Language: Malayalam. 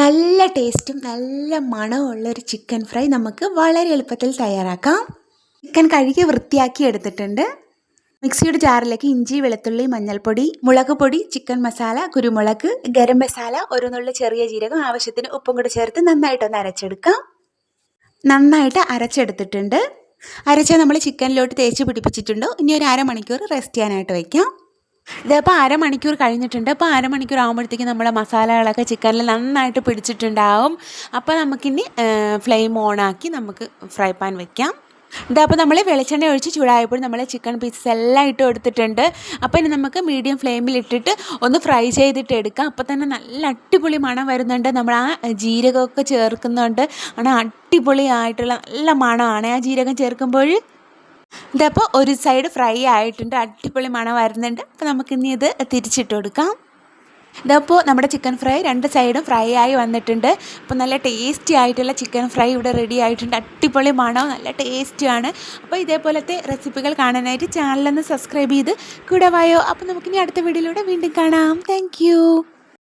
നല്ല ടേസ്റ്റും നല്ല മണമുള്ള ഒരു ചിക്കൻ ഫ്രൈ നമുക്ക് വളരെ എളുപ്പത്തിൽ തയ്യാറാക്കാം. ചിക്കൻ കഴുകി വൃത്തിയാക്കി എടുത്തിട്ടുണ്ട്. മിക്സിയുടെ ജാറിലേക്ക് ഇഞ്ചി വെളുത്തുള്ളി മഞ്ഞൾപ്പൊടി മുളക് പൊടി ചിക്കൻ മസാല കുരുമുളക് ഗരം മസാല ഒരു നുള്ളി ചെറിയ ജീരകം ആവശ്യത്തിന് ഉപ്പും കൂടി ചേർത്ത് നന്നായിട്ടൊന്ന് അരച്ചെടുക്കാം. നന്നായിട്ട് അരച്ചെടുത്തിട്ടുണ്ട്. അരച്ച നമ്മൾ ചിക്കനിലോട്ട് തേച്ച് പിടിപ്പിച്ചിട്ടുണ്ട്. ഇനി ഒരു അരമണിക്കൂർ റെസ്റ്റ് ചെയ്യാനായിട്ട് വയ്ക്കാം. ഇതിപ്പോൾ അരമണിക്കൂർ കഴിഞ്ഞിട്ടുണ്ട്. അപ്പോൾ അരമണിക്കൂർ ആകുമ്പോഴത്തേക്കും നമ്മുടെ മസാലകളൊക്കെ ചിക്കനിൽ നന്നായിട്ട് പിടിച്ചിട്ടുണ്ടാവും. അപ്പോൾ നമുക്കിനി ഫ്ലെയിം ഓണാക്കി നമുക്ക് ഫ്രൈ പാൻ വെക്കാം. ഇതപ്പോൾ നമ്മൾ വെളിച്ചെണ്ണ ഒഴിച്ച് ചൂടായപ്പോൾ നമ്മൾ ചിക്കൻ പീസസ് എല്ലാം ഇട്ട് കൊടുത്തിട്ടുണ്ട്. അപ്പോൾ ഇനി നമുക്ക് മീഡിയം ഫ്ലെയിമിൽ ഇട്ടിട്ട് ഒന്ന് ഫ്രൈ ചെയ്തിട്ട് എടുക്കാം. അപ്പോൾ തന്നെ നല്ല അടിപൊളി മണം വരുന്നുണ്ട്. നമ്മൾ ആ ജീരകമൊക്കെ ചേർക്കുന്നുണ്ട്. ആണ് അടിപൊളിയായിട്ടുള്ള നല്ല മണമാണ് ആ ജീരകം ചേർക്കുമ്പോൾ. ഇതപ്പോൾ ഒരു സൈഡ് ഫ്രൈ ആയിട്ടുണ്ട് അടിപൊളി മണം വരുന്നുണ്ട്. അപ്പോൾ നമുക്കിനി ഇത് തിരിച്ചിട്ട് കൊടുക്കാം. ഇതപ്പോൾ നമ്മുടെ ചിക്കൻ ഫ്രൈ രണ്ട് സൈഡും ഫ്രൈ ആയി വന്നിട്ടുണ്ട്. അപ്പോൾ നല്ല ടേസ്റ്റി ആയിട്ടുള്ള ചിക്കൻ ഫ്രൈ ഇവിടെ റെഡി ആയിട്ടുണ്ട്. അടിപൊളി മണവും നല്ല ടേസ്റ്റിയാണ് അപ്പോൾ ഇതേപോലത്തെ റെസിപ്പികൾ കാണാനായിട്ട് ചാനലൊന്ന് സബ്സ്ക്രൈബ് ചെയ്ത് കൂടെ വായോ. അപ്പോൾ നമുക്കിനി അടുത്ത വീഡിയോയിലൂടെ വീണ്ടും കാണാം. താങ്ക്